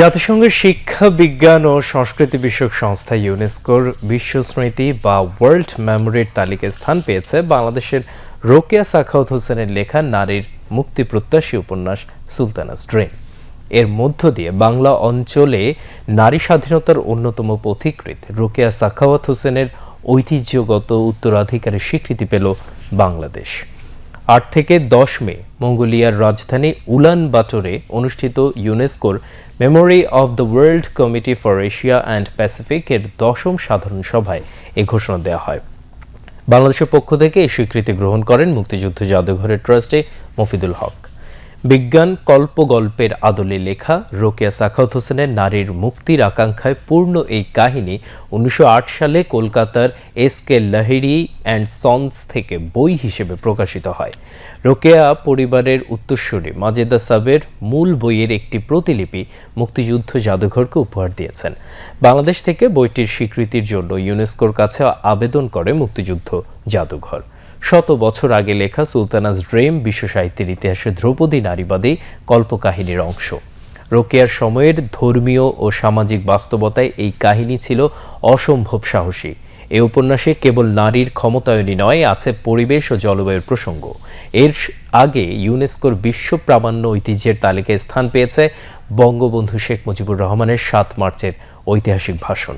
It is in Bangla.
জাতিসংঘের শিক্ষা, বিজ্ঞান ও সংস্কৃতি বিষয়ক সংস্থা ইউনেস্কোর বিশ্ব স্মৃতি বা ওয়ার্ল্ড মেমোরির তালিকায় স্থান পেয়েছে বাংলাদেশের রোকেয়া সাখাওয়াত হোসেনের লেখা নারীর মুক্তি প্রত্যাশী উপন্যাস সুলতানা ড্রিম এর মধ্য দিয়ে বাংলা অঞ্চলে নারী স্বাধীনতার অন্যতম পথিকৃৎ রোকেয়া সাখাওয়াত হোসেনের ঐতিহ্যগত উত্তরাধিকারের স্বীকৃতি পেল বাংলাদেশ। আট থেকে দশ মে মঙ্গোলিয়ার রাজধানী উলান বাটরে অনুষ্ঠিত ইউনেস্কোর memory of the world committee for Asia and Pacific এর দশম সাধারণ সভায় এ ঘোষণা দেওয়া হয়। বাংলাদেশের পক্ষ থেকে এই স্বীকৃতি গ্রহণ করেন মুক্তিযুদ্ধ জাদুঘরের ট্রাস্টে মফিদুল হক। বিজ্ঞান কল্পগল্পের আদলে লেখা রোকেয়া সাখাওয়াত হোসেনের নারীর মুক্তির আকাঙ্ক্ষায় পূর্ণ এই কাহিনী উনিশশো আট সালে কলকাতার S K Lahiri and sons থেকে বই হিসেবে প্রকাশিত হয়। রোকেয়া পরিবারের উত্তরসূরি মাজেদা সাবের মূল বইয়ের একটি প্রতিলিপি মুক্তিযুদ্ধ জাদুঘরকে উপহার দিয়েছেন। বাংলাদেশ থেকে বইটির স্বীকৃতির জন্য ইউনেস্কোর কাছে আবেদন করে মুক্তিযুদ্ধ জাদুঘর। শত বছর আগে লেখা সুলতানাস ড্রেম বিশ্ব সাহিত্যের ইতিহাসে ধ্রুপদী নারীবাদী কল্পকাহিনীর অংশ। রোকেয়ার সময়ের ধর্মীয় ও সামাজিক বাস্তবতায় এই কাহিনী ছিল অসম্ভব সাহসী। এ উপন্যাসে কেবল নারীর ক্ষমতায়নই নয়, আছে পরিবেশ ও জলবায়ুর প্রসঙ্গ। এর আগে ইউনেস্কোর বিশ্ব প্রামাণ্য ঐতিহ্যের তালিকায় স্থান পেয়েছে বঙ্গবন্ধু শেখ মুজিবুর রহমানের সাত মার্চের ঐতিহাসিক ভাষণ।